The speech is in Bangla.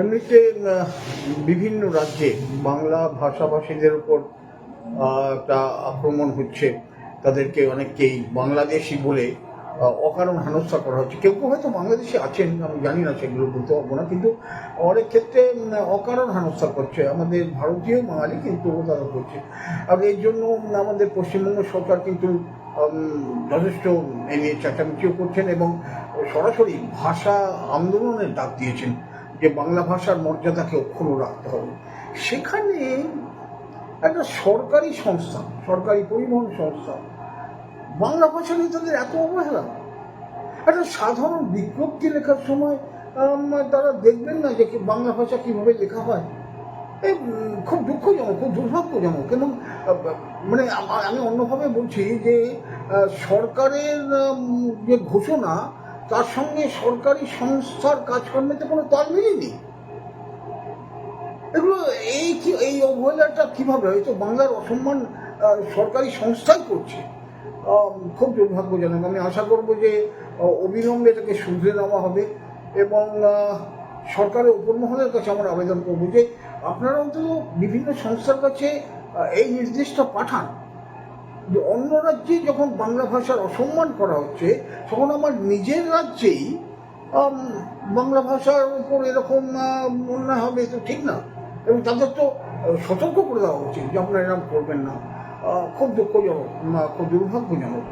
এমনিতে বিভিন্ন রাজ্যে বাংলা ভাষাভাষীদের উপর একটা আক্রমণ হচ্ছে। তাদেরকে অনেককেই বাংলাদেশি বলে অকারণ হেনস্থা করা হচ্ছে। কেউ কেউ হয়তো বাংলাদেশে আছেন, আমি জানি না সেগুলো বলতে পারব না, কিন্তু অনেক ক্ষেত্রে অকারণ হেনস্থা করছে। আমাদের ভারতীয় বাঙালি কিন্তু তারা করছে। আর এর জন্য আমাদের পশ্চিমবঙ্গ সরকার কিন্তু যথেষ্ট এ নিয়ে চেঁচামেচিও করছেন এবং সরাসরি ভাষা আন্দোলনের ডাক দিয়েছেন যে বাংলা ভাষার মর্যাদাকে অক্ষুণ্ণ রাখতে হবে। সেখানে একটা সরকারি সংস্থা, সরকারি পরিবহন সংস্থা, বাংলা ভাষা নিয়ে তাদের এত অবহেলা। একটা সাধারণ বিজ্ঞপ্তি লেখার সময় তারা দেখবেন না যে বাংলা ভাষা কীভাবে লেখা হয়। এই খুব দুঃখজনক, খুব দুর্ভাগ্যজনক এবং মানে আমি অন্যভাবে বলছি যে সরকারের যে ঘোষণা, তার সঙ্গে সরকারি সংস্থার কাজকর্মেতে কোনো তালমিলই নেই এগুলো এই কি এই অবহেলাটা কীভাবে হয়তো বাংলার অসম্মান সরকারি সংস্থাই করছে। খুব দুর্ভাগ্যজনক। আমি আশা করব যে অবিলম্বে এটাকে শুধরে নেওয়া হবে এবং সরকারের উপর মহলের কাছে আমরা আবেদন করব যে আপনারা অন্তত বিভিন্ন সংস্থার কাছে এই নির্দেশটা পাঠান। যে অন্য রাজ্যে যখন বাংলা ভাষার অসম্মান করা হচ্ছে, তখন আমার নিজের রাজ্যেই বাংলা ভাষার উপর এরকম মনে হবে তো ঠিক না। এবং তাদের তো সতর্ক করে দেওয়া উচিত যে আপনারা এরকম করবেন না। খুব দুঃখজনক খুব দুর্ভাগ্যজনক।